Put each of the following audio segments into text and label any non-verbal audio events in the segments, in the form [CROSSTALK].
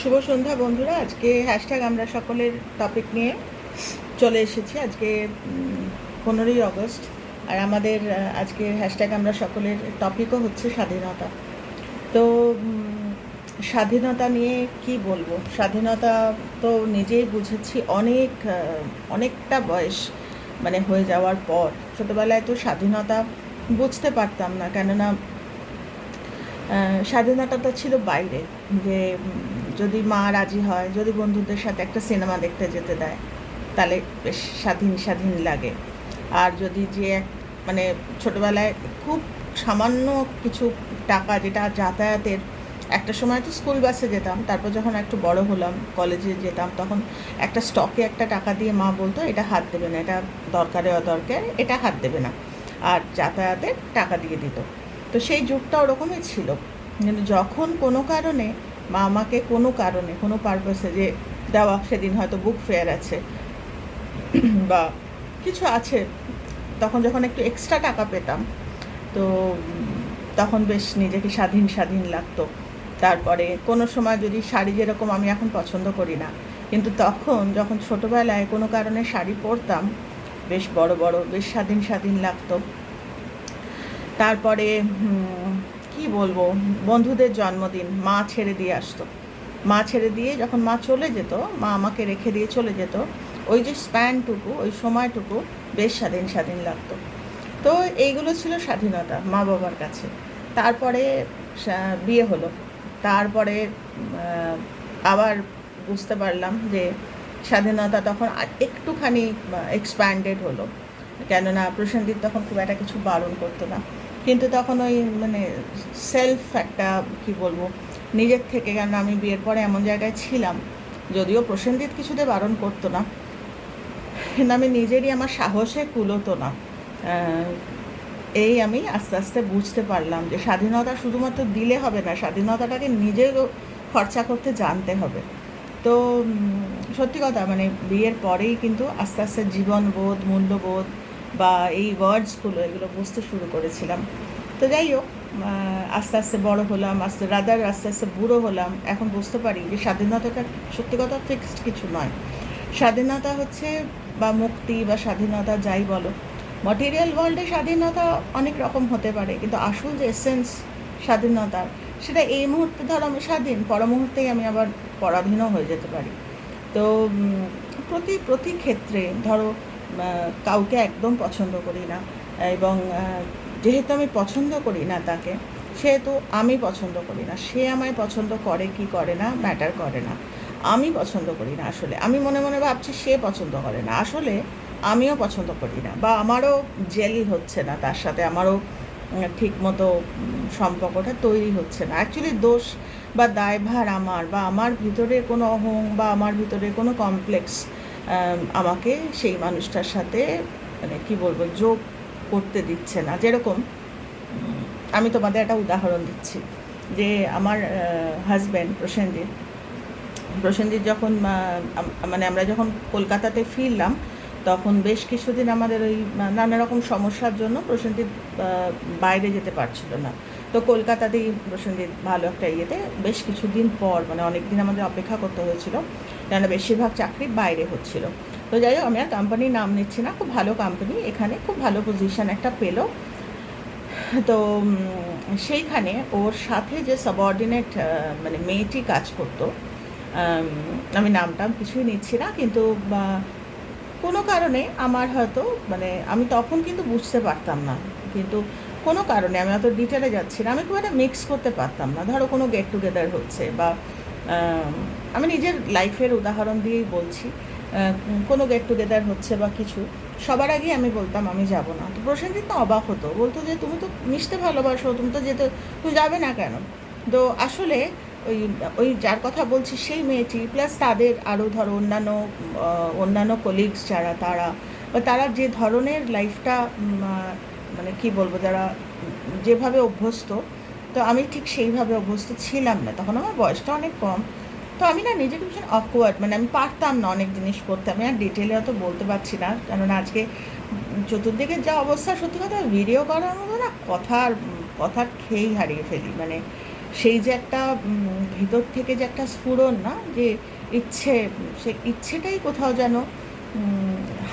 শুভ সন্ধ্যা বন্ধুরা। আজকে হ্যাশট্যাগ আমরা সকলের টপিক নিয়ে চলে এসেছি। আজকে পনেরোই আগস্ট। আর আমাদের আজকে হ্যাশট্যাগ আমরা সকলের টপিকও হচ্ছে স্বাধীনতা। তো স্বাধীনতা নিয়ে কি বলব? স্বাধীনতা তো নিজেই বুঝেছি, অনেক অনেকটা বয়স মানে হয়ে যাওয়ার পর। ছোটোবেলায় তো স্বাধীনতা বুঝতে পারতাম না। কেননা স্বাধীনতাটা ছিল বাইরে। যে যদি মা রাজি হয়, যদি বন্ধুদের সাথে একটা সিনেমা দেখতে যেতে দেয়, তাহলে বেশ স্বাধীন স্বাধীন লাগে। আর যদি যে মানে ছোটোবেলায় খুব সামান্য কিছু টাকা যেটা যাতায়াতের, একটা সময় তো স্কুল বাসে যেতাম, তারপর যখন একটু বড় হলাম, কলেজে যেতাম, তখন একটা স্টকে একটা টাকা দিয়ে মা বলতো, এটা হাত দেবে না, এটা দরকারে অদরকার এটা হাত দেবে না। আর যাতায়াতের টাকা দিয়ে দিত। তো সেই যুগটা ওরকমই ছিল। কিন্তু যখন কোনো কারণে মা আমাকে কোনো কারণে, কোনো পারপাসে যে দেওয়া সেদিন হয়তো বুক ফেয়ার আছে, [CLEARS THROAT] বা কিছু আছে, তখন যখন একটু এক্সট্রা টাকা পেতাম, তো তখন বেশ নিজেকে স্বাধীন স্বাধীন লাগতো। তারপরে কোনো সময় যদি শাড়ি যেরকম আমি এখন পছন্দ করি না, কিন্তু তখন যখন ছোটোবেলায় কোনো কারণে শাড়ি পরতাম, বেশ বড় বড়, বেশ স্বাধীন স্বাধীন লাগতো। তারপরে কি বলব? বন্ধুদের জন্মদিন, মা ছেড়ে দিয়ে আসতো। মা ছেড়ে দিয়ে যখন মা চলে যেত, মা আমাকে রেখে দিয়ে চলে যেত, ওই যে স্প্যানটুকু, ওই সময়টুকু বেশ স্বাধীন স্বাধীন লাগতো। তো এইগুলো ছিল স্বাধীনতা মা বাবার কাছে। তারপরে বিয়ে হলো। তারপরে আবার বুঝতে পারলাম যে স্বাধীনতা তখন একটুখানি এক্সপ্যান্ডেড হলো। কেননা প্রসেনজিৎ তখন খুব একটা কিছু বারণ করতো না। কিন্তু তখন ওই মানে সেলফ একটা, কি বলব, নিজের থেকে কেন আমি বিয়ের পরে এমন জায়গায় ছিলাম, যদিও প্রসেনজিৎ কিছুতে বারণ করতো না, কিন্তু আমি নিজেরই আমার সাহসে কুলোতো না। এই আমি আস্তে আস্তে বুঝতে পারলাম যে স্বাধীনতা শুধুমাত্র দিলে হবে না, স্বাধীনতাটাকে নিজেও খরচা করতে জানতে হবে। তো সত্যি কথা মানে বিয়ের পরেই কিন্তু আস্তে আস্তে জীবনবোধ, মূল্যবোধ বা এই ওয়ার্ডসগুলো এগুলো বুঝতে শুরু করেছিলাম। তো যাই হোক আস্তে আস্তে বড় হলাম, আস্তে, রাদার আস্তে আস্তে বুড়ো হলাম। এখন বুঝতে পারি যে স্বাধীনতাটা সত্যি কথা ফিক্সড কিছু নয়। স্বাধীনতা হচ্ছে বা মুক্তি বা স্বাধীনতা যাই বলো মটেরিয়াল ওয়ার্ল্ডে স্বাধীনতা অনেক রকম হতে পারে, কিন্তু আসল যে এসেন্স স্বাধীনতার সেটা এই মুহূর্তে ধরো আমি স্বাধীন, পর মুহূর্তেই আমি আবার পরাধীনও হয়ে যেতে পারি। তো প্রতি প্রতি ক্ষেত্রে ধরো কাউকে একদম পছন্দ করি না। এবং যেহেতু আমি পছন্দ করি না তাকে, সেহেতু আমি পছন্দ করি না। সে আমায় পছন্দ করে কি করে না ম্যাটার করে না। আমি পছন্দ করি না আসলে। আমি মনে মনে ভাবছি সে পছন্দ করে না। আসলে আমিও পছন্দ করি না বা আমারও জেল হচ্ছে না, তার সাথে আমারও ঠিক মতো সম্পর্কটা তৈরি হচ্ছে না। অ্যাকচুয়ালি দোষ বা দায়ভার আমার বা আমার ভিতরে কোনো অহং বা আমার ভিতরে কোনো কমপ্লেক্স আমাকে সেই মানুষটার সাথে মানে কি বলব, যোগ করতে দিচ্ছে না। যেরকম আমি তোমাদের একটা উদাহরণ দিচ্ছি। যে আমার হাজব্যান্ড প্রসেনজিৎ প্রসেনজিৎ যখন মানে আমরা যখন কলকাতাতে ফিরলাম, তখন বেশ কিছুদিন আমাদের ওই নানা রকম সমস্যার জন্য প্রসেনজিৎ বাইরে যেতে পারছিল না। তো কলকাতাতেই প্রসেনজিৎ ভালো একটা ইয়েতে বেশ কিছুদিন পর মানে অনেক দিন আমাদের অপেক্ষা করতে হয়েছিল কেন বেশিরভাগ চাকরি বাইরে হচ্ছিল। তো যাই হোক আমি আর কোম্পানির নাম নিচ্ছি না খুব ভালো কোম্পানি এখানে খুব ভালো পজিশন একটা পেল। তো সেইখানে ওর সাথে যে সাবঅর্ডিনেট মানে মেয়েটি কাজ করতো আম, আমি নামটা কিছুই নিচ্ছি না কিন্তু কোনো কারণে আমার হয়তো মানে আমি তখন কিন্তু বুঝতে পারতাম না। কিন্তু কোনো কারণে আমি অত ডিটেলে যাচ্ছি না আমি খুব একটা মিক্স করতে পারতাম না। ধরো কোনো গেট টুগেদার হচ্ছে বা আম, নিজের লাইফের উদাহরণ দিয়েই বলছি কোনো গেট টুগেদার হচ্ছে বা কিছু সবার আগে আমি বলতাম আমি যাব না। তো প্রসেনজিৎ তো অবাক হতো বলতো যে তুমি তো মিশতে ভালোবাসো তুমি তো যেতে তুমি যাবে না কেন? তো আসলে ওই ওই যার কথা বলছি সেই মেয়েটি প্লাস তাদের আরও ধরো অন্যান্য অন্যান্য কলিগস যারা তারা বা তারা যে ধরনের লাইফটা মানে কি বলব যারা যেভাবে অভ্যস্ত তো আমি ঠিক সেইভাবে অভ্যস্ত ছিলাম না। তখন আমার বয়সটা অনেক কম তো আমি না নিজেকে ভীষণ অকওয়ার্ড মানে আমি পারতাম না অনেক জিনিস করতে, আমি আর ডিটেলে অত বলতে পারছি না। কেননা আজকে চতুর্দিকে যা অবস্থা, সত্যি কথা ভিডিও করার মতো না কথার কথার খেয়েই হারিয়ে ফেলি। মানে সেই যে একটা ভিতর থেকে যে একটা স্ফুরণ না, যে ইচ্ছে সে ইচ্ছেটাই কোথাও যেন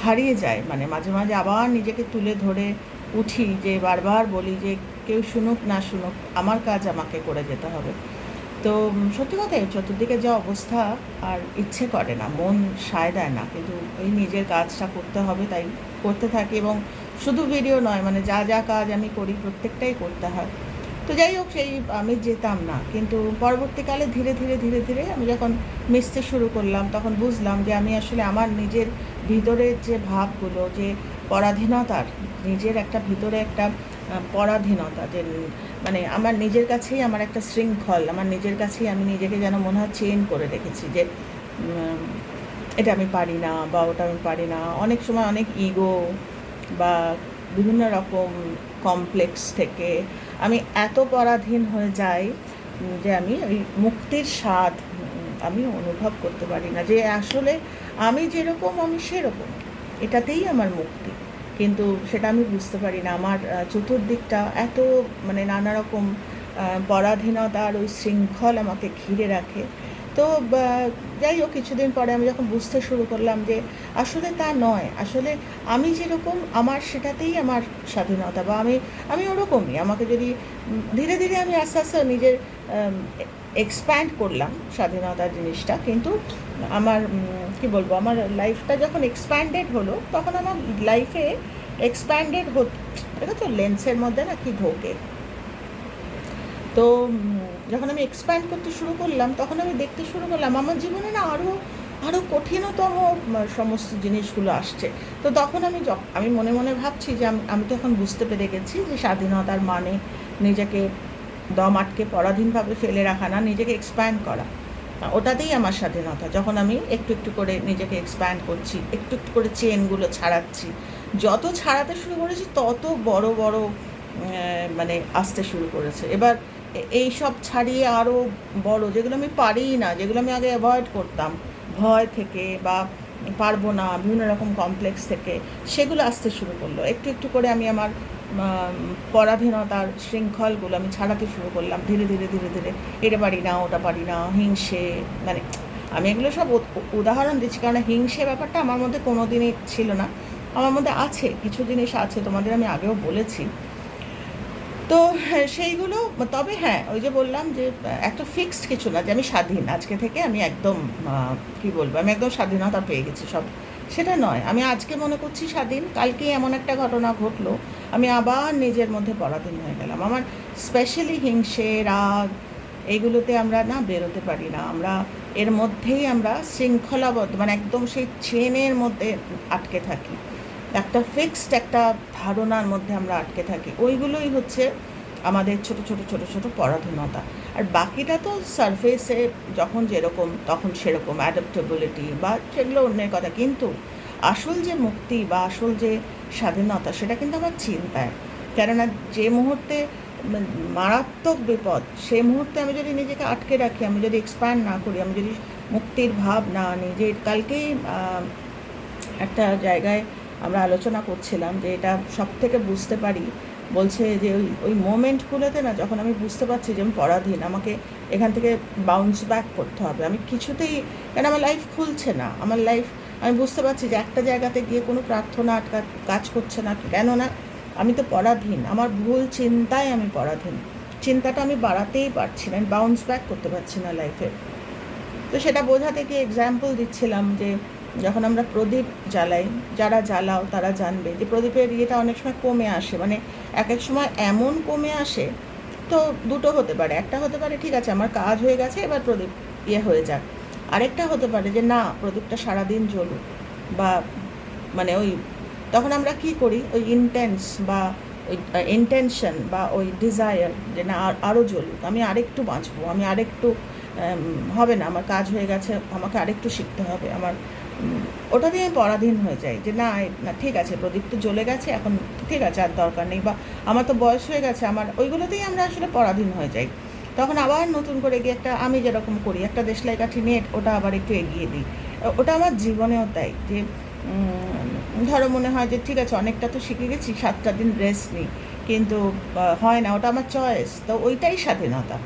হারিয়ে যায়। মানে মাঝে মাঝে আবার নিজেকে তুলে ধরে উঠি যে বারবার বলি যে কেউ শুনুক না শুনুক, আমার কাজ আমাকে করে যেতে হবে। তো সত্যি কথাই চতুর্দিকে যা অবস্থা আর ইচ্ছে করে না, মন সায় দেয় না। কিন্তু ওই নিজের কাজটা করতে হবে, তাই করতে থাকি এবং শুধু ভিডিও নয় মানে যা যা কাজ আমি করি, প্রত্যেকটাই করতে হয়। তো যাই হোক, সেই আমি যেতাম না, কিন্তু পরবর্তীকালে ধীরে ধীরে ধীরে ধীরে আমি যখন মিশতে শুরু করলাম, তখন বুঝলাম যে আমি আসলে আমার নিজের ভিতরের যে ভাবগুলো, যে পরাধীনতার, নিজের একটা ভিতরে একটা পরাধীনতা, যে মানে আমার নিজের কাছেই আমার একটা শৃঙ্খল, আমার নিজের কাছেই আমি নিজেকে যেন মনে হয় চেন করে রেখেছি যে এটা আমি পারি না বা ওটা আমি পারি না। অনেক সময় অনেক ইগো বা বিভিন্ন রকম কমপ্লেক্স থেকে আমি এত পরাধীন হয়ে যাই, যে আমি ওই মুক্তির স্বাদ আমি অনুভব করতে পারি না। যে আসলে আমি যেরকম, আমি সেরকম। এটাতেই আমার মুক্তি। কিন্তু সেটা আমি বুঝতে পারি না। আমার চতুর্দিকটা এত মানে নানা রকম পরাধীনতার ওই শৃঙ্খল আমাকে ঘিরে রাখে। তো যাই হোক, কিছুদিন পরে আমি যখন বুঝতে শুরু করলাম যে আসলে তা নয়। আসলে আমি যেরকম, আমার সেটাতেই আমার স্বাধীনতা বা আমি আমি ওরকমই। আমাকে যদি ধীরে ধীরে আমি আস্তে আস্তে নিজের এক্সপ্যান্ড করলাম স্বাধীনতার জিনিসটা, কিন্তু আমার কি বলব, আমার লাইফটা যখন এক্সপ্যান্ডেড হলো, তখন আমার লাইফে এক্সপ্যান্ডেড হতো আছে লেন্সের মধ্যে না কি ঢোকে। তো যখন আমি এক্সপ্যান্ড করতে শুরু করলাম, তখন আমি দেখতে শুরু করলাম, আমার জীবনে না আরও আরও কঠিনতম সমস্ত জিনিসগুলো আসছে। তো তখন আমি আমি মনে মনে ভাবছি যে আমি তো এখন বুঝতে পেরে গেছি যে স্বাধীনতার মানে নিজেকে দম আটকে পরাধীনভাবে ফেলে রাখা না, নিজেকে এক্সপ্যান্ড করা। ওটাতেই আমার স্বাধীনতা। যখন আমি একটু একটু করে নিজেকে এক্সপ্যান্ড করছি, একটু একটু করে চেনগুলো ছাড়াচ্ছি, যত ছাড়াতে শুরু করেছি, তত বড় বড় মানে আসতে শুরু করেছে। এবার এই সব ছাড়িয়ে আরও বড়, যেগুলো আমি পারিই না, যেগুলো আমি আগে অ্যাভয়েড করতাম, ভয় থেকে বা পারব না, বিভিন্ন রকম কমপ্লেক্স থেকে, সেগুলো আসতে শুরু করল। একটু একটু করে আমি আমার পরাধীনতার শৃঙ্খলগুলো আমি ছাড়াতে শুরু করলাম। ধীরে ধীরে ধীরে ধীরে। এটা পারি না, ওটা পারি না, হিংসে মানে আমি এগুলো সব উদাহরণ দিচ্ছি কারণ হিংসে ব্যাপারটা আমার মধ্যে কোনো দিনই ছিল না। আমার মধ্যে আছে, কিছু জিনিস আছে, তোমাদের আমি আগেও বলেছি। তো সেইগুলো, তবে হ্যাঁ ওই যে বললাম যে, একটা ফিক্সড কিছু না, যে আমি স্বাধীন। আজকে থেকে আমি একদম কি বলব, আমি একদম স্বাধীনতা পেয়ে গেছি সব। সেটা নয়। আমি আজকে মনে করছি স্বাধীন কালকে এমন একটা ঘটনা ঘটলো, আমি আবার নিজের মধ্যে পরাধীন হয়ে গেলাম। আমার স্পেশালি হিংসে, রাগ এইগুলোতে আমরা না বেরোতে পারি না। আমরা এর মধ্যেই আমরা শৃঙ্খলাবদ্ধ মানে একদম সেই চেনের মধ্যে আটকে থাকি। একটা ফিক্সড একটা ধারণার মধ্যে আমরা আটকে থাকি। ওইগুলোই হচ্ছে আমাদের ছোট ছোট ছোট ছোট পরাধীনতা। আর বাকিটা তো সারফেসে যখন যেরকম, তখন সেরকম অ্যাডাপ্টেবিলিটি বা সেগুলো অন্যের কথা। কিন্তু আসল যে মুক্তি বা আসল যে স্বাধীনতা, সেটা কিন্তু আমার চিন্তায় কেননা যে মুহূর্তে মারাত্মক বিপদ, সেই মুহূর্তে আমি যদি নিজেকে আটকে রাখি, আমি যদি এক্সপ্যান্ড না করি, আমি যদি মুক্তির ভাব না আনি, যে কালকেই একটা জায়গায় আমরা আলোচনা করছিলাম যে এটা সব থেকে বুঝতে পারি বলছে যে ওই ওই মোমেন্টগুলোতে না যখন আমি বুঝতে পারছি যে আমি পরাধীন, আমাকে এখান থেকে বাউন্স ব্যাক করতে হবে। আমি কিছুতেই, কেন আমার লাইফ খুলছে না? আমার লাইফ আমি বুঝতে পারছি যে একটা জায়গাতে গিয়ে কোনো প্রার্থনা আটকা, কাজ করছে না, কেননা আমি তো পরাধীন। আমার ভুল চিন্তায় আমি পরাধীন। চিন্তাটা আমি বাড়াতেই পারছি না বাউন্স ব্যাক করতে পারছি না লাইফে তো সেটা বোঝাতে গিয়ে এক্সাম্পল দিচ্ছিলাম যে যখন আমরা প্রদীপ জ্বালাই, যারা জ্বালাও তারা জানবে যে প্রদীপের ইয়েটা অনেক সময় কমে আসে। মানে এক এক সময় এমন কমে আসে, তো দুটো হতে পারে। একটা হতে পারে, ঠিক আছে, আমার কাজ হয়ে গেছে, এবার প্রদীপ ইয়ে হয়ে যাক। আরেকটা হতে পারে যে না, প্রদীপটা সারাদিন জ্বলুক বা মানে ওই তখন আমরা কি করি? ওই ইন্টেন্স বা ওই ইন্টেনশন বা ওই ডিজায়ার যে না, আর- আরও জ্বলুক। আমি আরেকটু বাঁচবো, আমি আরেকটু হবে না, আমার কাজ হয়ে গেছে, আমাকে আরেকটু শিখতে হবে, আমার ওটা দিয়ে পরাধীন হয়ে যাই যে না না, ঠিক আছে, প্রদীপ তো জ্বলে গেছে, এখন ঠিক আছে, আর দরকার নেই বা আমার তো বয়স হয়ে গেছে, আমার ওইগুলোতেই আমরা আসলে পরাধীন হয়ে যাই। তখন আবার নতুন করে গিয়ে একটা আমি যেরকম করি, একটা দেশলাই কাঠি নিয়ে ওটা আবার একটু এগিয়ে দিই। ওটা আমার জীবনেও তাই যে ধরো মনে হয় যে ঠিক আছে, অনেকটা তো শিখে গেছি, সাতটা দিন রেস্ট নিই, কিন্তু হয় না, ওটা আমার চয়েস তো ওইটাই স্বাধীনতা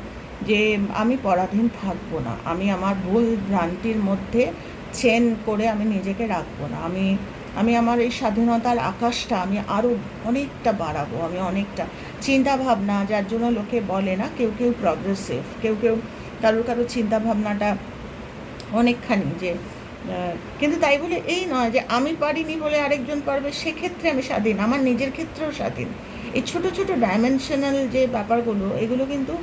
যে আমি পরাধীন থাকব না। আমি আমার ভুল ভ্রান্তির মধ্যে চেন করে আমি নিজেকে রাখব না। আমি আমি আমার এই স্বাধীনতার আকাশটা আমি আরও অনেকটা বাড়াবো। আমি অনেকটা চিন্তা ভাবনা যার জন্য লোকে বলে না, কেউ কেউ প্রগ্রেসিভ কেউ কেউ কারোর কারোর চিন্তা ভাবনাটা অনেকখানি যে কিন্তু তাই বলে এই নয় যে আমি পারিনি বলে আরেকজন পারবে, সেক্ষেত্রে আমি স্বাধীন, আমার নিজের ক্ষেত্রেও স্বাধীন। এই ছোট ছোট ডাইমেনশনাল যে ব্যাপারগুলো, এগুলো কিন্তু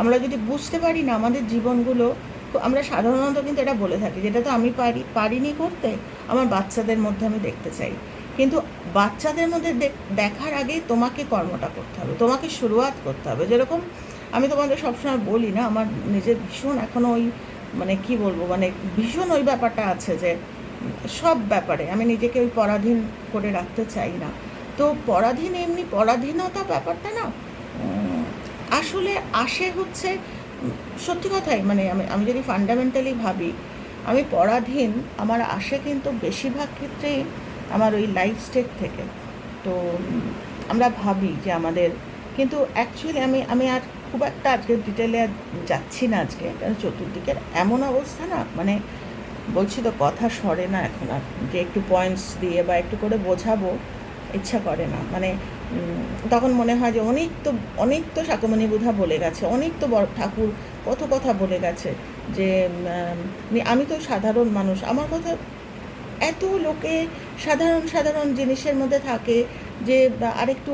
আমরা যদি বুঝতে পারি না, আমাদের জীবনগুলো আমরা সাধারণত কিন্তু এটা বলে থাকি যেটা তো আমি পারি, পারিনি করতে, আমার বাচ্চাদের মধ্যে আমি দেখতে চাই। কিন্তু বাচ্চাদের মধ্যে দেখ- দেখার আগেই তোমাকে কর্মটা করতে হবে, তোমাকে শুরুয়াত করতে হবে। যেরকম আমি তোমাদের সবসময় বলি না, আমার নিজের ভীষণ এখনও ওই মানে কি বলব মানে ভীষণ ওই ব্যাপারটা আছে যে সব ব্যাপারে আমি নিজেকে ওই পরাধীন করে রাখতে চাই না। তো পরাধীন এমনি পরাধীনতা ব্যাপারটা না আসলে আসে হচ্ছে সত্যি কথাই মানে আমি আমি যদি ফান্ডামেন্টালি ভাবি, আমি পরাধীন, আমার আসে কিন্তু বেশিরভাগ ক্ষেত্রেই আমার ওই লাইফ স্টেট থেকে। তো আমরা ভাবি যে আমাদের, কিন্তু অ্যাকচুয়ালি আমি আমি আর খুব একটা আজকে ডিটেলে যাচ্ছি না আজকে, কারণ চতুর্দিকের এমন অবস্থা না মানে বলছি তো কথা সরে না এখন আর, যে একটু পয়েন্টস দিয়ে বা একটু করে বোঝাবো, ইচ্ছা করে না। মানে তখন মনে হয় যে অনেক তো অনেক তো শাকমণি বুধা বলে গেছে, অনেক তো ঠাকুর কত কথা বলে গেছে যে আমি তো সাধারণ মানুষ, আমার কথা এত লোকে সাধারণ সাধারণ জিনিসের মধ্যে থাকে যে আরেকটু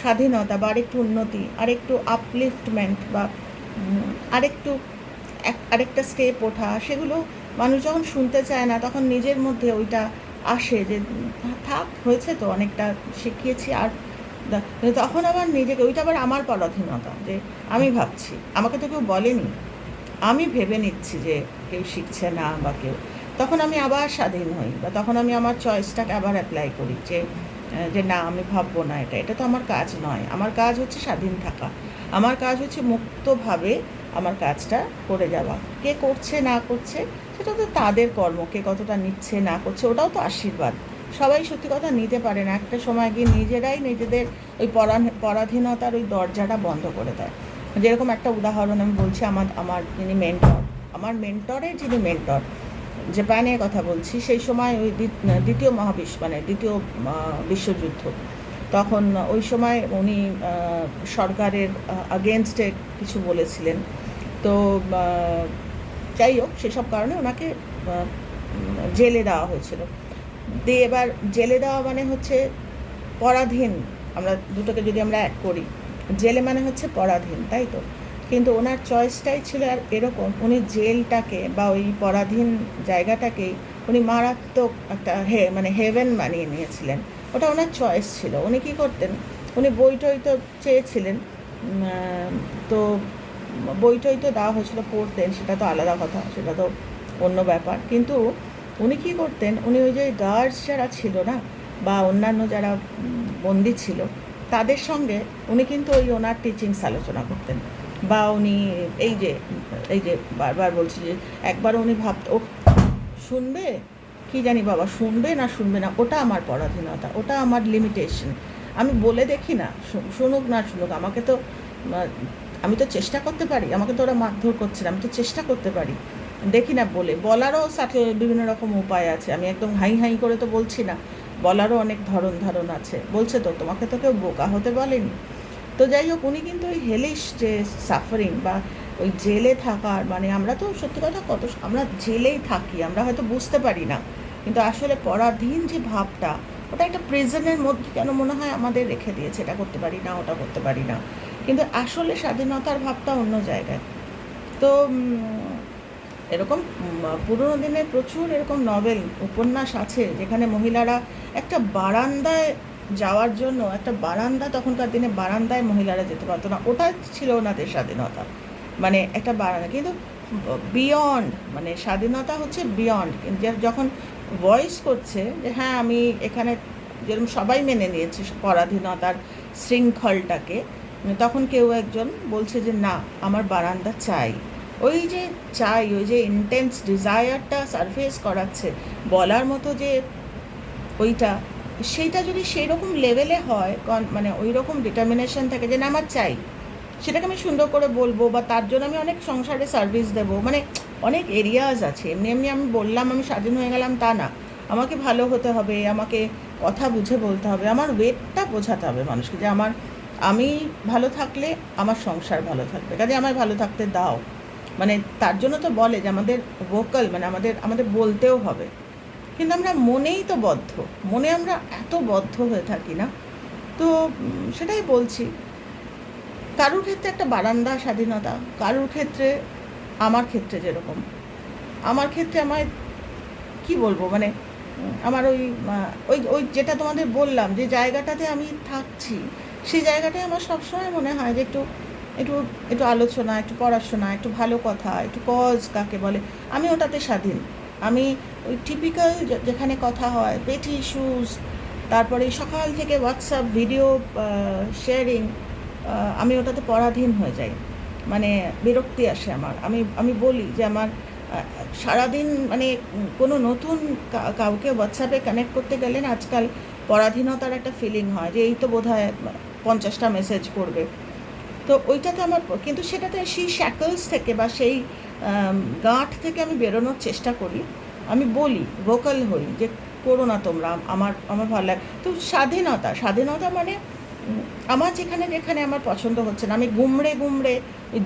স্বাধীনতা বা আরেকটু উন্নতি, আরেকটু আপলিফটমেন্ট বা আরেকটু আরেকটা স্টেপ ওঠা, সেগুলো মানুষ যখন শুনতে চায় না, তখন নিজের মধ্যে ওইটা আসে যে, থাক, হয়েছে তো, অনেকটা শিখিয়েছি, আর তখন আবার নিজেকে, ওইটা আবার আমার পরাধীনতা, যে আমি ভাবছি, আমাকে তো কেউ বলেনি। আমি ভেবে নিচ্ছি যে কেউ শিখছে না বা কেউ। তখন আমি আবার স্বাধীন হই বা তখন আমি আমার চয়েসটাকে আবার অ্যাপ্লাই করি যে যে না, আমি ভাববো না এটা। এটা তো আমার কাজ নয়। আমার কাজ হচ্ছে স্বাধীন থাকা। আমার কাজ হচ্ছে মুক্তভাবে আমার কাজটা করে যাওয়া। কে করছে, না করছে, সেটা তো তাদের কর্ম। কে কতটা নিচ্ছে, না করছে, ওটাও তো আশীর্বাদ। সবাই সত্যি কথা নিতে পারে না। একটা সময় গিয়ে নিজেরাই নিজেদের ওই পরা- পরাধীনতার ওই দরজাটা বন্ধ করে দেয়। যেরকম একটা উদাহরণ আমি বলছি, আমার আমার যিনি মেন্টর আমার মেন্টরের যিনি মেন্টর জাপানের কথা বলছি, সেই সময় ওই দ্বিতীয় মহাবিশ্ব মানে দ্বিতীয় বিশ্বযুদ্ধ। তখন ওই সময় উনি সরকারের আগেনস্টে কিছু বলেছিলেন। তো যাই হোক, সেসব কারণে ওনাকে জেলে দেওয়া হয়েছিল। দিয়ে এবার জেলে দেওয়া মানে হচ্ছে পরাধীন। আমরা দুটোকে যদি আমরা এক করি, জেলে মানে হচ্ছে পরাধীন, তাই তো? কিন্তু ওনার চয়েসটাই ছিল আর এরকম, উনি জেলটাকে বা ওই পরাধীন জায়গাটাকে উনি মারাত্মক একটা হে মানে হেভেন বানিয়ে নিয়েছিলেন। ওটা ওনার চয়েস ছিল। উনি কী করতেন, উনি বই টই তো চেয়েছিলেন তো বই টই তো দেওয়া হয়েছিল, পড়তেন, সেটা তো আলাদা কথা, সেটা তো অন্য ব্যাপার। কিন্তু উনি কী করতেন, উনি ওই যে গার্ডস যারা ছিল না, বা অন্যান্য যারা বন্দি ছিল, তাদের সঙ্গে উনি কিন্তু ওই ওনার টিচিংস আলোচনা করতেন। বা উনি এই যে এই যে বারবার বলছি যে, একবার উনি ভাবত ও শুনবে? কি জানি বাবা, শুনবে না শুনবে না? ওটা আমার পরাধীনতা, ওটা আমার লিমিটেশন আমি বলে দেখি না শুনুক না শুনুক, আমাকে তো আমি তো চেষ্টা করতে পারি, আমাকে তো ওরা মারধর করছে না, আমি তো চেষ্টা করতে পারি। দেখি না বলে। বলারও সাটল বিভিন্ন রকম উপায় আছে। আমি একদম হাই হাই করে তো বলছি না। বলারও অনেক ধরন ধারণ আছে। বলছে তো, তোমাকে তো কেউ বোকা হতে বলেনি? তো যাই হোক, উনি কিন্তু ওই হেলিশ যে সাফারিং বা ওই জেলে থাকার মানে আমরা তো সত্যি কথা কত, আমরা জেলেই থাকি, আমরা হয়তো বুঝতে পারি না। কিন্তু আসলে পরাধীন যে ভাবটা, ওটা একটা প্রেজেন্টের মধ্যে কেন মনে হয় আমাদের রেখে দিয়েছে। এটা করতে পারি না, ওটা করতে পারি না। কিন্তু আসলে স্বাধীনতার ভাবটা অন্য জায়গায়। তো এরকম পুরোনো দিনে প্রচুর এরকম নভেল, উপন্যাস আছে যেখানে মহিলারা একটা বারান্দায় যাওয়ার জন্য, একটা বারান্দা তখনকার দিনে বারান্দায় মহিলারা যেতে পারতো না। ওটা ছিল ওনাদের স্বাধীনতা। মানে একটা বারান্দা, কিন্তু বিয়ন্ড মানে স্বাধীনতা হচ্ছে বিয়ন্ড যখন ভয়েস করছে যে হ্যাঁ আমি এখানে যেরকম সবাই মেনে নিয়েছে পরাধীনতার শৃঙ্খলটাকে, তখন কেউ একজন বলছে যে, না, আমার বারান্দা চাই। ওই যে চাই, ওই যে ইন্টেন্স ডিজায়ারটা সারফেস করাচ্ছে, বলার মতো যে ওইটা, সেইটা যদি সেই রকম লেভেলে হয় মানে ওই রকম ডিটারমিনেশন থাকে যে না, আমার চাই, সেটাকে আমি সুন্দর করে বলব বা তার জন্য আমি অনেক সংসারে সার্ভিস দেবো মানে অনেক এরিয়াজ আছে, এমনি এমনি আমি বললাম, আমি স্বাধীন হয়ে গেলাম, তা না। আমাকে ভালো হতে হবে, আমাকে কথা বুঝে বলতে হবে, আমার ওয়েটটা বোঝাতে হবে মানুষকে যে আমার, আমি ভালো থাকলে আমার সংসার ভালো থাকবে, কাজে আমায় ভালো থাকতে দাও। মানে তার জন্য তো বলে যে আমাদের ভোকাল মানে আমাদের আমাদের বলতেও হবে। কিন্তু আমরা মনেই তো বদ্ধ। মনে আমরা এত বদ্ধ হয়ে থাকি না। তো সেটাই বলছি। কারুর ক্ষেত্রে একটা বারান্দা স্বাধীনতা, কারুর ক্ষেত্রে, আমার ক্ষেত্রে যেরকম। আমার ক্ষেত্রে আমায়, কি বলব মানে আমার ওই ওই ওই যেটা তোমাদের বললাম, যে জায়গাটাতে আমি থাকছি, সেই জায়গাটায় আমার সবসময় মনে হয় যে একটু একটু একটু আলোচনা, একটু পড়াশোনা, একটু ভালো কথা, একটু কজ কাকে বলে। আমি ওটাতে স্বাধীন। আমি ওই টিপিক্যাল যেখানে কথা হয় পেটি ইস্যুস তারপরে সকাল থেকে হোয়াটসঅ্যাপ ভিডিও শেয়ারিং আমি ওটাতে পরাধীন হয়ে যাই। মানে বিরক্তি আসে আমার। আমি আমি বলি যে আমার সারাদিন মানে কোনো নতুন কাউকে হোয়াটসঅ্যাপে কানেক্ট করতে গেলে না আজকাল পরাধীনতার একটা ফিলিং হয় যে এই তো বোধ হয় পঞ্চাশটা মেসেজ করবে। তো ওইটাতে আমার কিন্তু সেটাতে সেই শ্যাকলস থেকে বা সেই গাঁট থেকে আমি বেরোনোর চেষ্টা করি। আমি বলি ভোকাল হই যে, করো না তোমরা, আমার আমার ভালো লাগে। তো স্বাধীনতা স্বাধীনতা মানে আমার যেখানে যেখানে আমার পছন্দ হচ্ছে না। আমি গুমড়ে গুমড়ে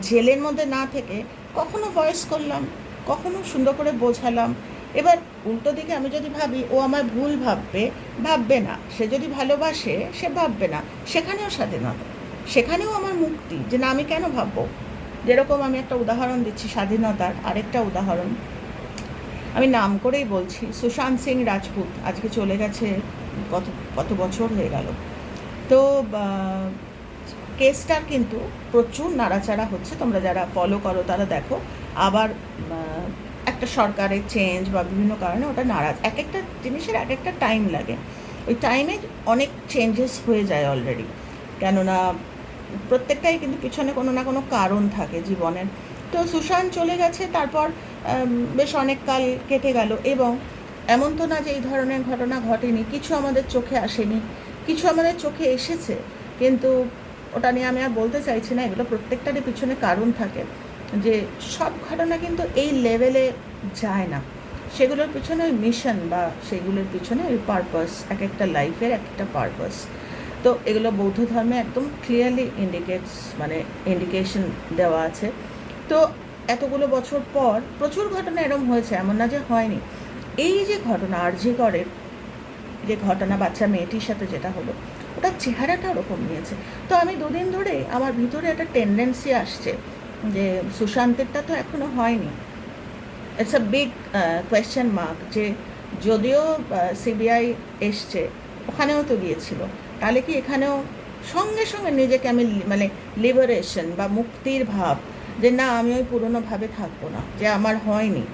জেলের মধ্যে না থেকে কখনো ভয়েস করলাম, কখনো সুন্দর করে বোঝালাম। এবার উল্টো দিকে আমি যদি ভাবি, ও আমার ভুল ভাববে ভাববে না। সে যদি ভালোবাসে, সে ভাববে না। সেখানেও স্বাধীনতা। সেখানেও আমার মুক্তি যে না আমি কেন ভাববো? যেরকম আমি একটা উদাহরণ দিচ্ছি স্বাধীনতার আরেকটা উদাহরণ। আমি নাম করেই বলছি সুশান্ত সিং রাজপুত আজকে চলে গেছে কত কত বছর হয়ে গেল। তো আহ, কেসটার কিন্তু প্রচুর নাড়াচাড়া হচ্ছে তোমরা যারা ফলো করো তারা দেখো আবার একটা সরকারের চেঞ্জ বা বিভিন্ন কারণে ওটা নারাজ এক একটা জিনিসের এক একটা টাইম লাগে। ওই টাইমে অনেক চেঞ্জেস হয়ে যায় অলরেডি কেননা প্রত্যেকটাই কিন্তু পিছনে কোনো না কোনো কারণ থাকে জীবনের। তো সুশান্ত চলে গেছে, তারপর বেশ অনেক কাল কেটে গেল এবং এমন তো না যে এই ধরনের ঘটনা ঘটেনি, কিছু আমাদের চোখে আসেনি, কিছু আমাদের চোখে এসেছে, কিন্তু ওটা নিয়ে আমি আর বলতে চাইছি না, এগুলো প্রত্যেকটারই পিছনে কারণ থাকে, যে সব ঘটনা কিন্তু এই লেভেলে যায় না। সেগুলোর পিছনে মিশন বা সেগুলোর পিছনে ওই পারপাস এক একটা লাইফের এক একটা পারপাস তো এগুলো বৌদ্ধ ধর্মে একদম ক্লিয়ারলি ইন্ডিকেটস মানে ইন্ডিকেশন দেওয়া আছে। তো এতগুলো বছর পর প্রচুর ঘটনা এরম হয়েছে, এমন না যে হয়নি। এই যে ঘটনা আর আরজি করের যে ঘটনা বাচ্চা মেয়েটির সাথে যেটা হলো ওটার চেহারাটা ওরকম নিয়েছে। তো আমি দুদিন ধরে আমার ভিতরে একটা টেন্ডেন্সি আসছে যে সুশান্তেরটা তো এখনও হয়নি। It's a big question mark যে যদিও সিবিআই এসছে, ওখানেও তো গিয়েছিল। তাহলে কি এখানেও সঙ্গে সঙ্গে নিজেকে আমি মানে লিবারেশন বা মুক্তির ভাব যে না, আমি ওই পুরোনো ভাবে থাকব না, যে আমার হয়নি,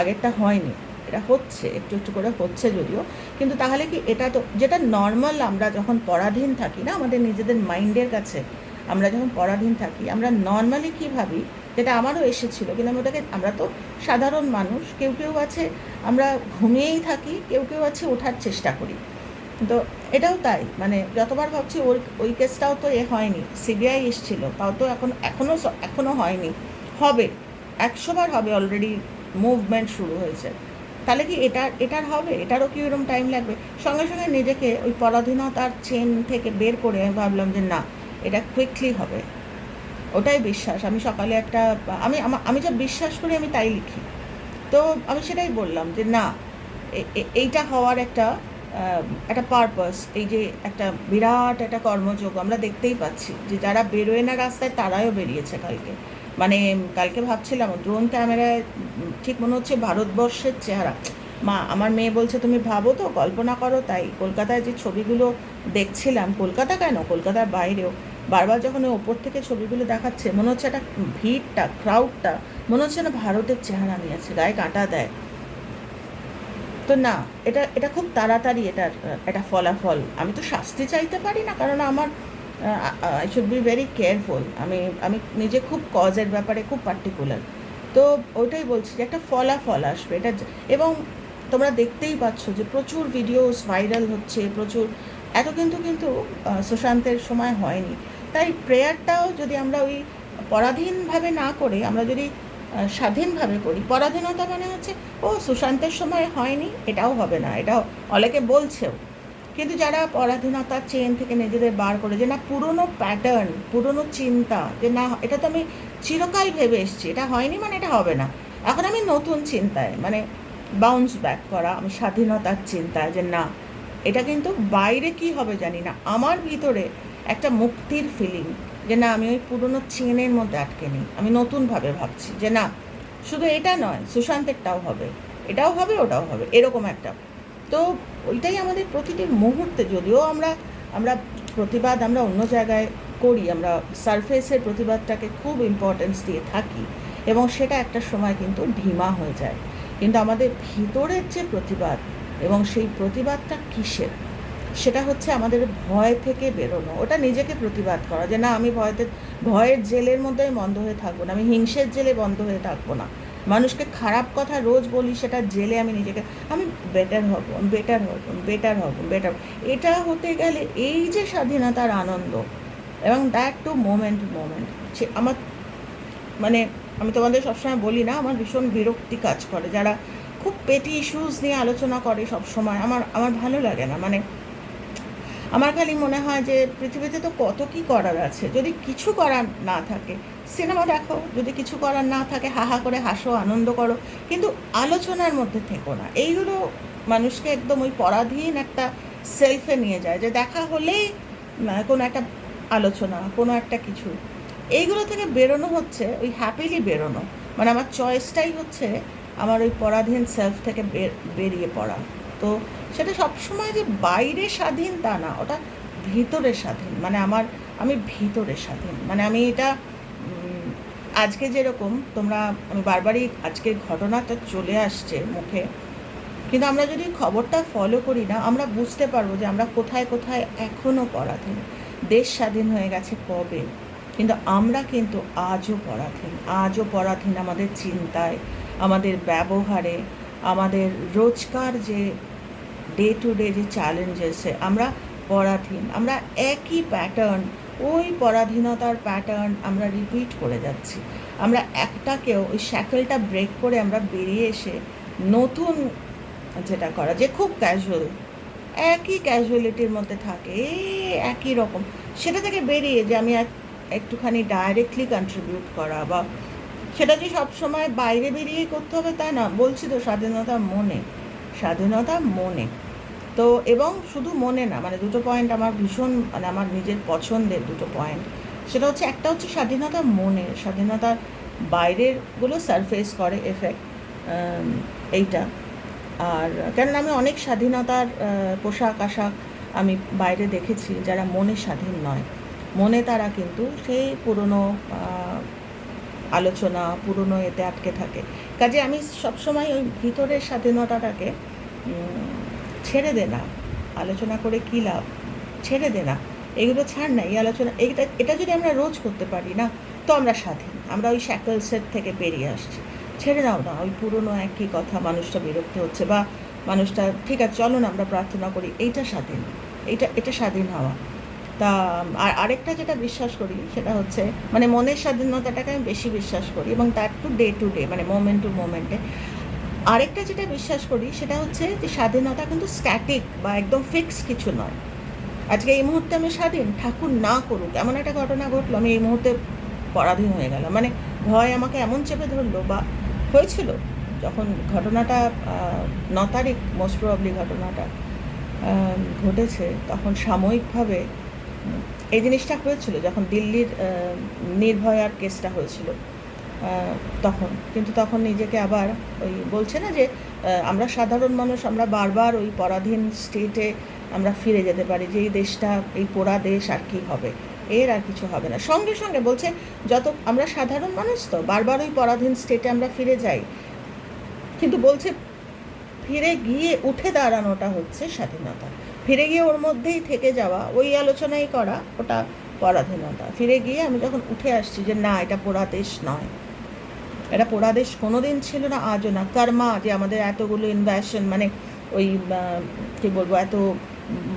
আগেরটা হয়নি, এটা হচ্ছে, একটু একটু করে হচ্ছে যদিও। কিন্তু তাহলে কি এটা তো, যেটা নর্মাল আমরা যখন পরাধীন থাকি না, আমাদের নিজেদের মাইন্ডের কাছে আমরা যখন পরাধীন থাকি, আমরা নর্মালি কী ভাবি, যেটা আমারও এসেছিল, কিন্তু আমি ওটাকে, আমরা তো সাধারণ মানুষ, কেউ কেউ আছে, আমরা ঘুমিয়েই থাকি, কেউ কেউ আছে ওঠার চেষ্টা করি। তো এটাও তাই মানে যতবার ভাবছি ওই ওই কেসটাও তো এ হয়নি, সিবিআই এসেছিল, তাও তো এখন এখনও এখনও হয়নি, হবে একশোবার হবে অলরেডি মুভমেন্ট শুরু হয়েছে, তাহলে কি এটা, এটার হবে, এটারও কি ওরকম টাইম লাগবে? সঙ্গে সঙ্গে নিজেকে ওই পরাধীনতার চেন থেকে বের করে আমি ভাবলাম যে না, এটা কুইকলি হবে, ওটাই বিশ্বাস, আমি সকালে একটা, আমি আমি যা বিশ্বাস করি আমি তাই লিখি, তো আমি সেটাই বললাম যে না এইটা হওয়ার একটা একটা পারপাস এই যে একটা বিরাট একটা কর্মযোগ আমরা দেখতেই পাচ্ছি যে যারা বেরোয় না রাস্তায় তারাও বেরিয়েছে কালকে। মানে কালকে ভাবছিলাম ড্রোন ক্যামেরায় ঠিক মনে হচ্ছে ভারতবর্ষের চেহারা। মা, আমার মেয়ে বলছে, তুমি ভাবো তো, কল্পনা করো। তাই কলকাতায় যে ছবিগুলো দেখছিলাম, কলকাতা কেন? কলকাতার বাইরেও। বারবার যখন ওই ওপর থেকে ছবিগুলো দেখাচ্ছে, মনে হচ্ছে একটা ভিড়টা ক্রাউডটা মনে হচ্ছে না ভারতের চেহারা নিয়েছে গায়ে কাঁটা দেয়। তো না, এটা এটা খুব তাড়াতাড়ি এটার একটা ফলাফল। আমি তো শাস্তি চাইতে পারি না, কারণ আমার I should be very careful আমি আমি নিজে খুব কজের ব্যাপারে খুব পার্টিকুলার তো ওইটাই বলছি যে একটা ফলাফল আসবে। এটা এবং তোমরা দেখতেই পাচ্ছ যে প্রচুর ভিডিওস ভাইরাল হচ্ছে, প্রচুর, এত কিন্তু কিন্তু সুশান্তের সময় হয়নি। তাই প্রেয়ারটাও যদি আমরা ওই পরাধীনভাবে না করে, আমরা যদি স্বাধীনভাবে করি। পরাধীনতা মানে হচ্ছে, ও, সুশান্তের সময় হয়নি, এটাও হবে না। এটাও অনেকে বলছেও। কিন্তু যারা পরাধীনতার চেন থেকে নিজেদের বার করে, যে না, পুরনো প্যাটার্ন পুরনো চিন্তা, যে না, এটা তো আমি চিরকাল ভেবে এসেছি, এটা হয়নি মানে এটা হবে না। এখন আমি নতুন চিন্তায় মানে বাউন্স ব্যাক করা, আমি স্বাধীনতার চিন্তায়, যে না, এটা কিন্তু বাইরে কি হবে জানি না, আমার ভিতরে একটা মুক্তির ফিলিং যে না, আমি ওই পুরনো চেনের মধ্যে আটকে নিই। আমি নতুনভাবে ভাবছি যে না, শুধু এটা নয়, সুশান্তেরটাও হবে। এটাও হবে, ওটাও হবে, এরকম একটা। তো ওইটাই আমাদের প্রতিটি মুহূর্তে। যদিও আমরা আমরা প্রতিবাদ আমরা অন্য জায়গায় করি, আমরা সারফেসের প্রতিবাদটাকে খুব ইম্পর্টেন্স দিয়ে থাকি এবং সেটা একটা সময় কিন্তু ঢিমা হয়ে যায়। কিন্তু আমাদের ভিতরের যে প্রতিবাদ এবং সেই প্রতিবাদটা কিসের? সেটা হচ্ছে আমাদের ভয় থেকে বেরোনো। ওটা নিজেকে প্রতিবাদ করা যে না, আমি ভয়তে, ভয়ের জেলের মধ্যে আমি বন্ধ হয়ে থাকব না, আমি হিংসের জেলে বন্ধ হয়ে থাকব না। মানুষকে খারাপ কথা রোজ বলি, সেটা জেলে আমি নিজেকে, আমি বেটার হব বেটার হব বেটার হব বেটার এটা হতে গেলে এই যে স্বাধীনতার আনন্দ, এবং দ্যাট টু মোমেন্ট মোমেন্ট সে আমার মানে আমি তোমাদের সবসময় বলি না, আমার ভীষণ বিরক্তি কাজ করে। যারা খুব পেটি ইস্যুস নিয়ে আলোচনা করে সব সময় আমার আমার ভালো লাগে না। মানে আমার খালি মনে হয় যে পৃথিবীতে তো কত কি করার আছে? যদি কিছু করার না থাকে, সিনেমা দেখো, যদি কিছু করার না থাকে হাহা করে হাসো, আনন্দ করো, কিন্তু আলোচনার মধ্যে থেকো না। এইগুলো মানুষকে একদম ওই পরাধীন একটা সেলফে নিয়ে যায় যে দেখা হলেই কোনো একটা আলোচনা, কোনো একটা কিছু। এইগুলো থেকে বেরোনো হচ্ছে, ওই হ্যাপিলি বেরোনো। মানে আমার চয়েসটাই হচ্ছে আমার ওই পরাধীন সেলফ থেকে বেরিয়ে পড়া। তো সেটা সবসময় যে বাইরে স্বাধীন তা না, ওটা ভিতরে স্বাধীন। মানে আমার, আমি ভিতরে স্বাধীন। মানে আমি এটা আজকে যেরকম তোমরা, আমি বারবারই আজকের ঘটনাটা চলে আসছে মুখে, কিন্তু আমরা যদি খবরটা ফলো করি না, আমরা বুঝতে পারব যে আমরা কোথায় কোথায় এখনও পরাধীন। দেশ স্বাধীন হয়ে গেছে কবে? কিন্তু আমরা কিন্তু আজও পরাধীন। আজও পরাধীন আমাদের চিন্তায়, আমাদের ব্যবহারে আমাদের রোজকার যে ডে টু ডে যে চ্যালেঞ্জেসে আমরা পরাধীন, আমরা একই প্যাটার্ন ওই পরাধীনতার প্যাটার্ন আমরা রিপিট করে যাচ্ছি। আমরা একটাকেও ওই শ্যাকেলটা ব্রেক করে আমরা বেরিয়ে এসে নতুন যেটা করা, যে খুব ক্যাজুয়াল একই ক্যাজুয়ালিটির মধ্যে থাকে একই রকম। সেটা থেকে বেরিয়ে যে আমি এক, একটুখানি ডাইরেক্টলি কন্ট্রিবিউট করা বা সেটা যে সবসময় বাইরে বেরিয়ে করতে হবে তা না, বলছি তো স্বাধীনতা মনে স্বাধীনতা মনে। তো এবং শুধু মনে না মানে দুটো পয়েন্ট আমার ভীষণ মানে আমার নিজের পছন্দের দুটো পয়েন্ট সেটা হচ্ছে একটা হচ্ছে স্বাধীনতা মনে স্বাধীনতার বাইরেরগুলো সারফেস করে এফেক্ট এইটা। আর কেননা আমি অনেক স্বাধীনতার পোশাক আশাক আমি বাইরে দেখেছি যারা মনে স্বাধীন নয়। মনে তারা কিন্তু সেই পুরনো আলোচনা পুরনো এতে আটকে থাকে। কাজে আমি সবসময় ওই ভিতরের স্বাধীনতাটাকে ছেড়ে দে না। আলোচনা করে কী লাভ? ছেড়ে দে না। এগুলো ছাড় না। এই আলোচনা এটা এটা যদি আমরা রোজ করতে পারি না, তো আমরা স্বাধীন। আমরা ওই শ্যাকলসের থেকে বেরিয়ে আসছি। ছেড়ে দাও না। ওই পুরনো একই কথা মানুষটা বিরক্ত হচ্ছে বা মানুষটা, ঠিক আছে, চলো না, আমরা প্রার্থনা করি। এইটা স্বাধীন। এইটা, এটা স্বাধীন হওয়া। তা আর আরেকটা যেটা বিশ্বাস করি সেটা হচ্ছে মানে মনের স্বাধীনতাটাকে আমি বেশি বিশ্বাস করি এবং তার টু ডে টু ডে মানে মোমেন্ট টু মোমেন্টে আরেকটা যেটা বিশ্বাস করি সেটা হচ্ছে যে স্বাধীনতা কিন্তু স্ট্যাটিক বা একদম ফিক্স কিছু নয়। আজকে এই মুহূর্তে আমি স্বাধীন, ঠাকুর না করুক, এমন একটা ঘটনা ঘটলো, আমি এই মুহূর্তে পরাধীন হয়ে গেলাম। মানে ভয় আমাকে এমন চেপে ধরলো বা হয়েছিল যখন ঘটনাটা ন তারিখ মোস্ট প্রবাবলি ঘটনাটা ঘটেছে, তখন সাময়িকভাবে এই জিনিসটা হয়েছিল যখন দিল্লির নির্ভয়ার কেসটা হয়েছিল তখন। কিন্তু তখন নিজেকে আবার ওই বলছে না যে আমরা সাধারণ মানুষ, আমরা বারবার ওই পরাধীন স্টেটে আমরা ফিরে যেতে পারি, যে এই দেশটা, এই পোড়া দেশ আর কি হবে? এর আর কিছু হবে না। সঙ্গে সঙ্গে বলছে, যত, আমরা সাধারণ মানুষ তো, বারবার ওই পরাধীন স্টেটে আমরা ফিরে যাই। কিন্তু বলছে, ফিরে গিয়ে উঠে দাঁড়ানোটা হচ্ছে স্বাধীনতা। ফিরে গিয়ে ওর মধ্যেই থেকে যাওয়া, ওই আলোচনাই করা, ওটা পরাধীনতা। ফিরে গিয়ে আমি যখন উঠে আসছি যে না, এটা পোড়া দেশ নয়। এটা পোড়া কোনো দিন ছিল না, আজও না। কর্মা যে আমাদের এতগুলো ইনভ্যাশন মানে ওই কি বলব, এত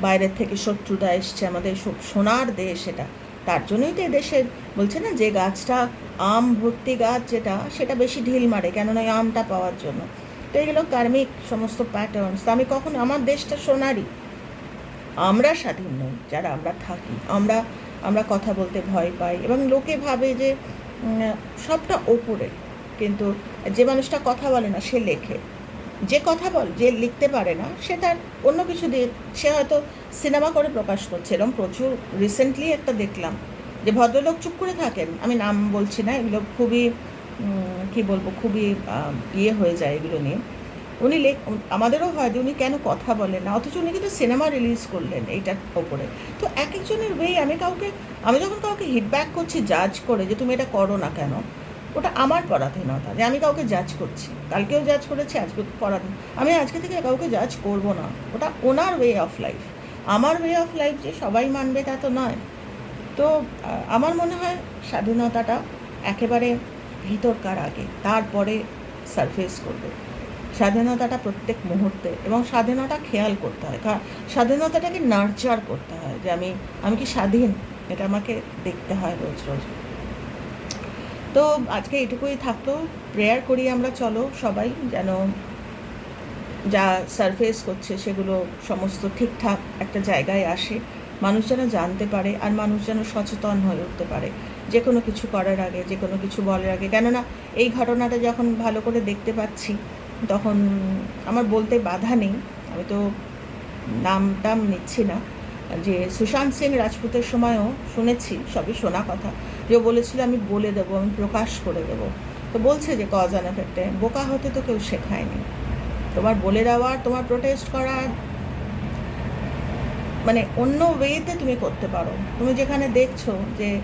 বাইরের থেকে শত্রুতা এসছে আমাদের সোনার দেশ এটা। তার জন্যই তো এদেশের বলছে না, যে গাছটা, আম ভর্তি গাছ যেটা, সেটা বেশি ঢিল মারে, কেননা এই আমটা পাওয়ার জন্য। তো এগুলো কার্মিক সমস্ত প্যাটার্নস আমি কখন, আমার দেশটা সোনারই। আমরা স্বাধীন নই, যারা আমরা থাকি। আমরা আমরা কথা বলতে ভয় পাই এবং লোকে ভাবে যে সবটা ওপরে। কিন্তু যে মানুষটা কথা বলে না, সে লেখে। যে কথা বল, যে লিখতে পারে না, সে তার অন্য কিছু দিয়ে, সে হয়তো সিনেমা করে প্রকাশ করছে। এরকম প্রচুর রিসেন্টলি একটা দেখলাম যে, ভদ্রলোক চুপ করে থাকেন। আমি নাম বলছি না, এগুলো খুবই কি বলব, খুবই ইয়ে হয়ে যায় এগুলো নিয়ে। উনি লেখ আমাদেরও হয় যে উনি কেন কথা বলেন না? অথচ উনি কিন্তু সিনেমা রিলিজ করলেন এইটার ওপরে। তো এক একজনের ওয়ে আমি কাউকে আমি যখন কাউকে হিটব্যাক করছি জাজ করে যে তুমি এটা করো না কেন, ওটা আমার পরাধীনতা, যে আমি কাউকে জাজ করছি। কালকেও জাজ করেছি আজকে পরাধীন আমি আজকে থেকে কাউকে জাজ করব না। ওটা ওনার ওয়ে অফ লাইফ আমার ওয়ে অফ লাইফ যে সবাই মানবে তা তো নয়। তো আমার মনে হয় স্বাধীনতাটা একেবারে ভিতরকার আগে, তারপরে সারফেস করবে। স্বাধীনতাটা প্রত্যেক মুহূর্তে এবং স্বাধীনতা খেয়াল করতে হয়। কারণ স্বাধীনতাটাকে নার্চার করতে হয় যে আমি আমি কি স্বাধীন? এটা আমাকে দেখতে হয় রোজ রোজ। তো আজকে এটুকুই থাকতো। প্রেয়ার করি আমরা, চলো সবাই যেন যা সারফেস করছে সেগুলো সমস্ত ঠিকঠাক একটা জায়গায় আসে। মানুষ যেন জানতে পারে আর মানুষ যেন সচেতন হয়ে উঠতে পারে। যে কোনো কিছু করার আগে, যে কোনো কিছু বলার আগে। কেননা এই ঘটনাটা যখন ভালো করে দেখতে পাচ্ছি তখন আমার বলতে বাধা নেই। আমি তো নাম টাম নিচ্ছি না। যে সুশান্ত সিং রাজপুতের সময়ও শুনেছি সবই শোনা কথা। যে বলেছিল আমি বলে দেবো আমি প্রকাশ করে দেবো। তো বলছে যে কজ অ্যান্ড এফেক্টে বোকা হতে তো কেউ শেখায়নি। তোমার বলে দেওয়া তোমার প্রোটেস্ট করা মানে অন্য ওয়েতে তুমি করতে পারো। তুমি যেখানে দেখছ যে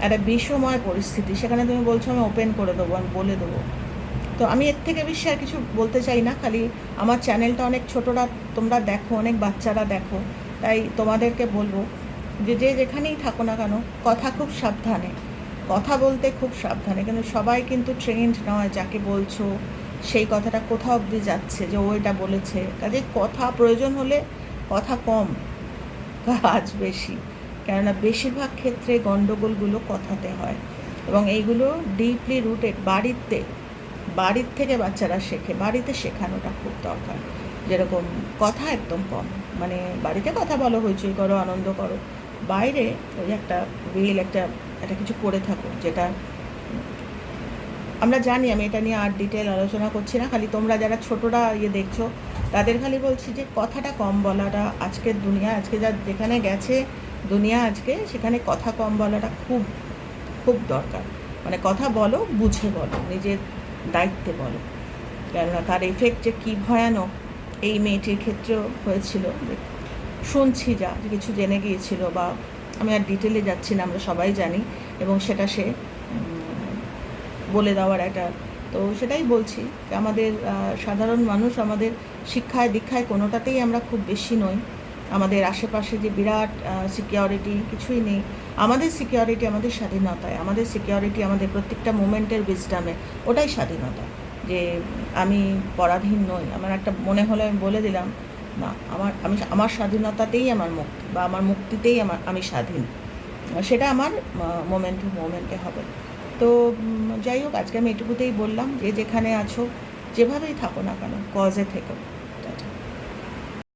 একটা বিষময় পরিস্থিতি সেখানে তুমি বলছো আমি ওপেন করে দেবো আমি বলে দেবো। তো আমি এর থেকে বেশি আর কিছু বলতে চাই না, খালি আমার চ্যানেলটা অনেক ছোটরা তোমরা দেখো, অনেক বাচ্চারা দেখো, তাই তোমাদেরকে বলব যে যে যেখানেই থাকো না কেন, কথা খুব সাবধানে, কথা বলতে খুব সাবধানে, কিন্তু সবাই কিন্তু ট্রেন্ড নয় যাকে বলছো, সেই কথাটা কোথাও অবধি যাচ্ছে যে ও এটা বলেছে, কাজে কথা প্রয়োজন হলে কথা কম, কাজ বেশি, কেননা বেশিরভাগ ক্ষেত্রে গণ্ডগোলগুলো কথাতে হয় এবং এইগুলো ডিপলি রুটেড বাড়িতে বাড়ির থেকে বাচ্চারা শেখে। বাড়িতে শেখানোটা খুব দরকার। যেরকম কথা একদম কম। মানে বাড়িতে কথা বলো, হইচই করো, আনন্দ করো। বাইরে ওই একটা রিল, একটা একটা কিছু করে থাকো যেটা আমরা জানি, আমি এটা নিয়ে আর ডিটেল আলোচনা করছি না। খালি তোমরা যারা ছোটরা ইয়ে দেখছ, তাদের খালি বলছি যে কথাটা কম বলাটা আজকের দুনিয়া, আজকে যা যেখানে গেছে দুনিয়া আজকে, সেখানে কথা কম বলাটা খুব খুব দরকার। মানে কথা বলো, বুঝে বলো। নিজের দায়িত্বে বলো। কেননা তার এফেক্ট যে কী ভয়ানক, এই মেয়েটির ক্ষেত্রেও হয়েছিল। শুনছি যা কিছু জেনে গিয়েছিল বা আমি আর ডিটেলে যাচ্ছি না, আমরা সবাই জানি এবং সেটা সে বলে দেওয়ার একটা, তো সেটাই বলছি যে আমাদের সাধারণ মানুষ আমাদের শিক্ষায়, দীক্ষায় কোনোটাতেই আমরা খুব বেশি নই। আমাদের আশেপাশে যে বিরাট সিকিউরিটি কিছুই নেই। আমাদের সিকিউরিটি আমাদের স্বাধীনতায়, আমাদের সিকিউরিটি আমাদের প্রত্যেকটা মুমেন্টের বিজডামে ওটাই স্বাধীনতা। যে আমি পরাধীন নই, আমার একটা মনে হলে আমি বলে দিলাম, না, আমার, আমি, আমার স্বাধীনতাতেই আমার মুক্তি, বা আমার মুক্তিতেই আমার, আমি স্বাধীন। সেটা আমার মোমেন্ট টু মোমেন্টে হবে। তো যাই হোক, আজকে আমি এটুকুতেই বললাম যে, যেখানে আছো, যেভাবেই থাকো না কেন কজে থেকো।